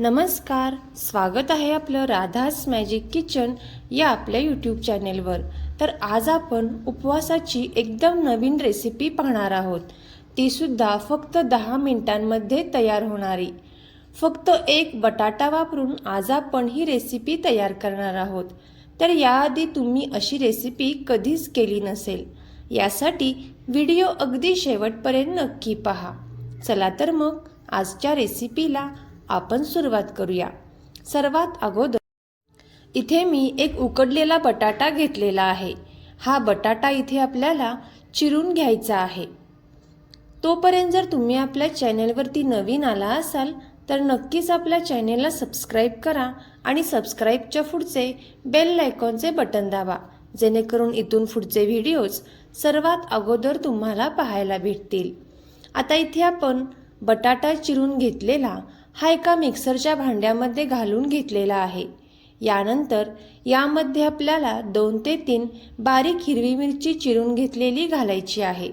नमस्कार स्वागत आहे आपलं राधास मॅजिक किचन या आपल्या यूट्यूब चॅनेलवर तर आज आपण उपवासाची एकदम नवीन रेसिपी पाहणार आहोत. ती सुद्धा फक्त दहा मिनिटांमध्ये तयार होणारी. फक्त एक बटाटा वापरून आज आपण ही रेसिपी तयार करणार आहोत. तर याआधी तुम्ही अशी रेसिपी कधीच केली नसेल. यासाठी व्हिडिओ अगदी शेवटपर्यंत नक्की पहा. चला तर मग आजच्या रेसिपीला आपण सुरुवात करूया. सर्वात अगोदर इथे मी एक उकडलेला बटाटा घेतलेला आहे. हा बटाटा इथे आपल्याला चिरून घ्यायचा आहे. तोपर्यंत जर तुम्ही आपल्या चॅनेलवरती नवीन आला असाल तर नक्कीच आपल्या चॅनेलला सबस्क्राईब करा आणि सबस्क्राईबच्या पुढचे बेल आयकॉनचे बटन दाबा जेणेकरून इथून पुढचे व्हिडिओज सर्वात अगोदर तुम्हाला पाहायला भेटतील. आता इथे आपण बटाटा चिरून घेतलेला हा एका मिक्सरच्या भांड्यामध्ये घालून घेतलेला आहे. यानंतर यामध्ये आपल्याला दोन ते तीन बारीक हिरवी मिरची चिरून घेतलेली घालायची आहे.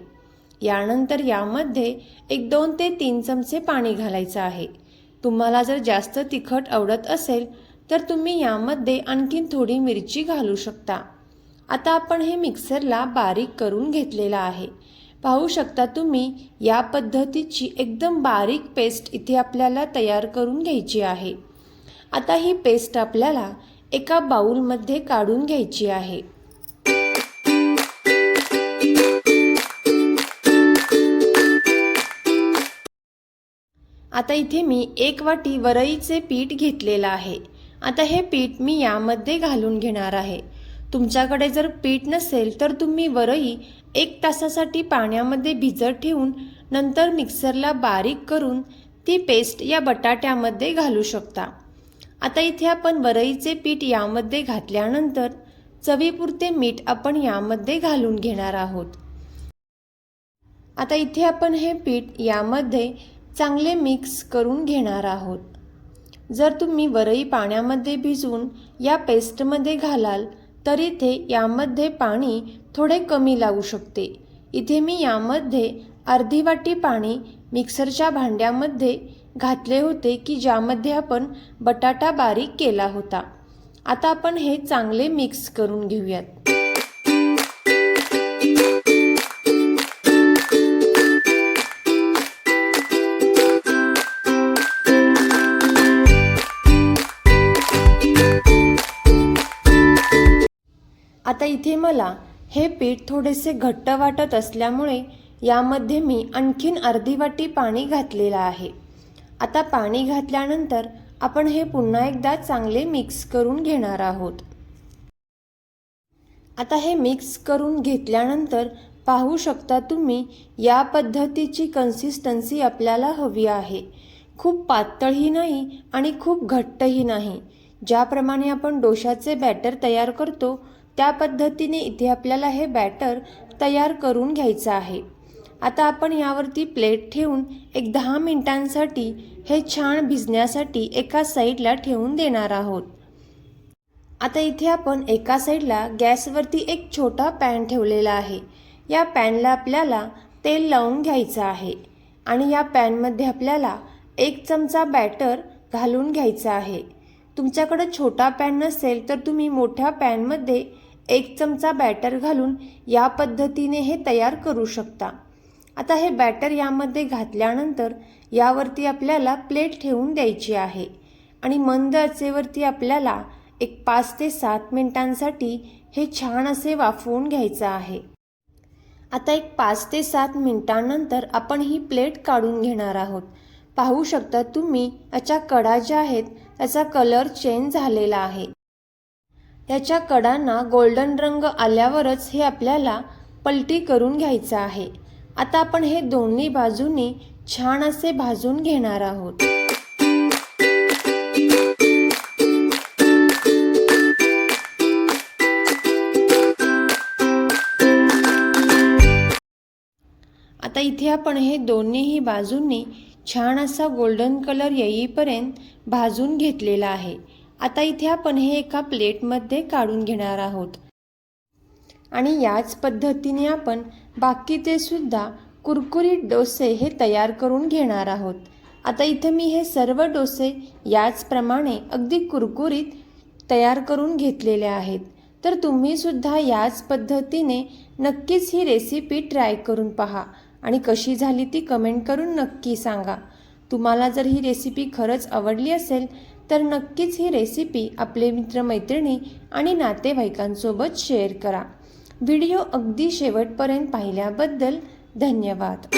यानंतर यामध्ये एक दोन ते तीन चमचे पाणी घालायचं आहे. तुम्हाला जर जास्त तिखट आवडत असेल तर तुम्ही यामध्ये आणखीन थोडी मिरची घालू शकता. आता आपण हे मिक्सरला बारीक करून घेतलेलं आहे. पाहू शकता तुम्ही या पद्धतीची एकदम बारीक पेस्ट इथे आपल्याला तयार करून घ्यायची आहे. आता ही पेस्ट आपल्याला एका बाऊलमध्ये काढून घ्यायची आहे. आता इथे मी एक वाटी वरईचे पीठ घेतलेलं आहे. आता हे पीठ मी यामध्ये घालून घेणार आहे. तुमच्याकडे जर पीठ नसेल तर तुम्ही वरई एक तासासाठी पाण्यामध्ये भिजत ठेवून नंतर मिक्सरला बारीक करून ती पेस्ट या बटाट्यामध्ये घालू शकता. आता इथे आपण वरईचे पीठ यामध्ये घातल्यानंतर चवीपुरते मीठ आपण यामध्ये घालून घेणार आहोत. आता इथे आपण हे पीठ यामध्ये चांगले मिक्स करून घेणार आहोत. जर तुम्ही वरई पाण्यामध्ये भिजवून या पेस्टमध्ये घालाल तर इथे यामध्ये पाणी थोडे कमी लागू शकते. इथे मी यामध्ये अर्धी वाटी पाणी मिक्सरच्या भांड्यामध्ये घातले होते की ज्यामध्ये आपण बटाटा बारीक केला होता. आता आपण हे चांगले मिक्स करून घेऊयात. आता इथे मला हे पीठ थोडेसे घट्ट वाटत असल्यामुळे यामध्ये मी आणखीन अर्धी वाटी पाणी घातलेलं आहे. आता पाणी घातल्यानंतर आपण हे पुन्हा एकदा चांगले मिक्स करून घेणार आहोत. आता हे मिक्स करून घेतल्यानंतर पाहू शकता तुम्ही या पद्धतीची कन्सिस्टन्सी आपल्याला हवी आहे. खूप पातळही नाही आणि खूप घट्टही नाही. ज्याप्रमाणे आपण डोशाचे बॅटर तयार करतो त्या पद्धतीने इथे आपल्याला हे बॅटर तयार करून घ्यायचं आहे. आता आपण यावरती प्लेट ठेवून एक दहा मिनिटांसाठी हे छान भिजण्यासाठी एका साईडला ठेवून देणार आहोत. आता इथे आपण एका साईडला गॅसवरती एक छोटा पॅन ठेवलेला आहे. या पॅनला आपल्याला तेल लावून घ्यायचं आहे आणि या पॅनमध्ये आपल्याला एक चमचा बॅटर घालून घ्यायचा आहे. तुमच्याकडं छोटा पॅन नसेल तर तुम्ही मोठ्या पॅनमध्ये एक चमचा बॅटर घालून या पद्धतीने हे तयार करू शकता. आता हे बॅटर यामध्ये घातल्यानंतर यावरती आपल्याला प्लेट ठेवून द्यायची आहे आणि मंद आचेवरती आपल्याला एक पाच ते सात मिनिटांसाठी हे छान असे वाफवून घ्यायचं आहे. आता एक पाच ते सात मिनिटांनंतर आपण ही प्लेट काढून घेणार आहोत. पाहू शकता तुम्ही याच्या कडा ज्या आहेत त्याचा कलर चेंज झालेला आहे. याच्या कडांना गोल्डन रंग आल्यावरच हे आपल्याला पलटी करून घ्यायचं आहे. आता आपण हे दोन्ही बाजूनी छान असे भाजून घेणार आहोत. आता इथे आपण हे दोन्हीही बाजूंनी छान असा गोल्डन कलर येईपर्यंत भाजून घेतलेला आहे. आता इथे आपण हे एका प्लेटमध्ये काढून घेणार आहोत. आणि याच पद्धतीने आपण बाकीचे सुद्धा कुरकुरीत डोसे हे तयार करून घेणार आहोत. आता इथे मी हे सर्व डोसे याचप्रमाणे अगदी कुरकुरीत तयार करून घेतलेले आहेत. तर तुम्ही सुद्धा याच पद्धतीने नक्कीच ही रेसिपी ट्राय करून पहा आणि कशी झाली ती कमेंट करून नक्की सांगा. तुम्हाला जर ही रेसिपी खरंच आवडली असेल तर नक्कीच ही रेसिपी आपले मित्रमैत्रिणी आणि नातेवाईकांसोबत शेअर करा. व्हिडिओ अगदी शेवटपर्यंत पाहिल्याबद्दल धन्यवाद.